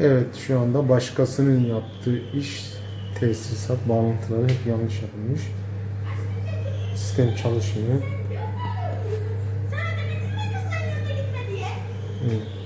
Evet şu anda başkasının yaptığı iş tesisat bağlantıları hep yanlış yapılmış. Sistem çalışmıyor. Evet.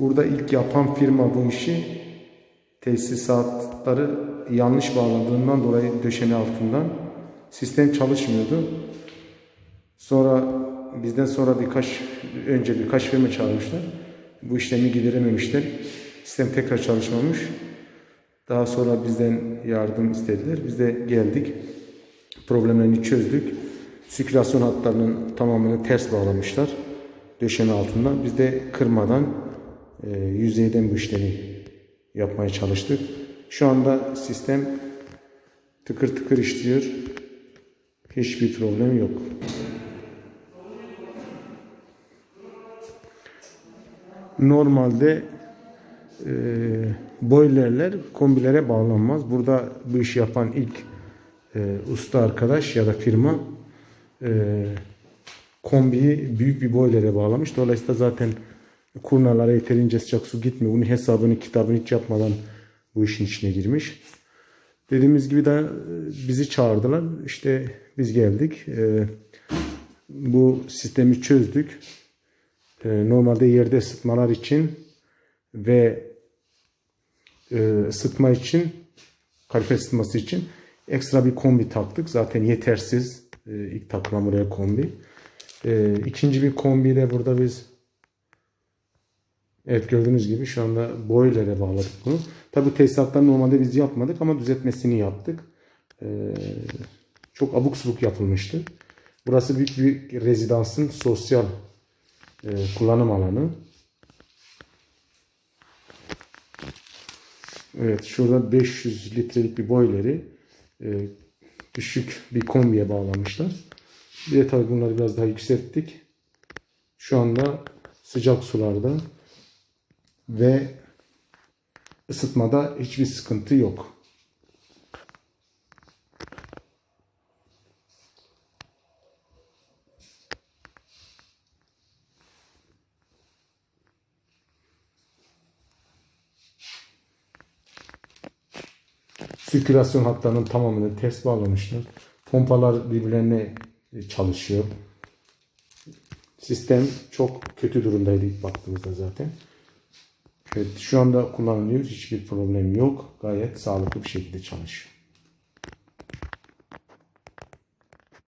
Burada ilk yapan firma bu işi tesisatları yanlış bağladığından dolayı döşeme altından sistem çalışmıyordu. Sonra bizden sonra birkaç önce birkaç firma çağırmışlar. Bu işlemi giderememişler. Sistem tekrar çalışmamış. Daha sonra bizden yardım istediler. Biz de geldik. Problemlerini çözdük. Sirkülasyon hatlarının tamamını ters bağlamışlar. Döşeme altından. Biz de kırmadan e, yüzeyden bu işlemi yapmaya çalıştık. Şu anda sistem tıkır tıkır işliyor. Hiçbir problem yok. Normalde e, boilerler kombilere bağlanmaz. Burada bu işi yapan ilk e, usta arkadaş ya da firma e, kombiyi büyük bir boilere bağlamış. Dolayısıyla zaten kurnalara yeterince sıcak su gitmiyor. Bunun hesabını kitabını hiç yapmadan bu işin içine girmiş. Dediğimiz gibi de e, bizi çağırdılar. İşte biz geldik. E, bu sistemi çözdük. E, normalde yerde ısıtmalar için ve e, ısıtma için kalife ısıtması için ekstra bir kombi taktık. Zaten yetersiz e, ilk takılan buraya kombi. E, ikinci bir kombiyle burada biz Evet gördüğünüz gibi şu anda boiler'e bağladık bunu. Tabi tesisatlar normalde biz yapmadık ama düzeltmesini yaptık. Ee, çok abuk subuk yapılmıştı. Burası büyük bir rezidansın sosyal e, kullanım alanı. Evet şurada 500 litrelik bir boiler'i e, düşük bir kombiye bağlamışlar. Bir de tabi bunları biraz daha yükselttik. Şu anda sıcak sularda ve ısıtmada hiçbir sıkıntı yok. Sirkülasyon hatlarının tamamını ters bağlamışlar. Pompalar birbirlerine çalışıyor. Sistem çok kötü durumdaydı ilk baktığımızda zaten. Evet, şu anda kullanılıyor. Hiçbir problem yok. Gayet sağlıklı bir şekilde çalışıyor.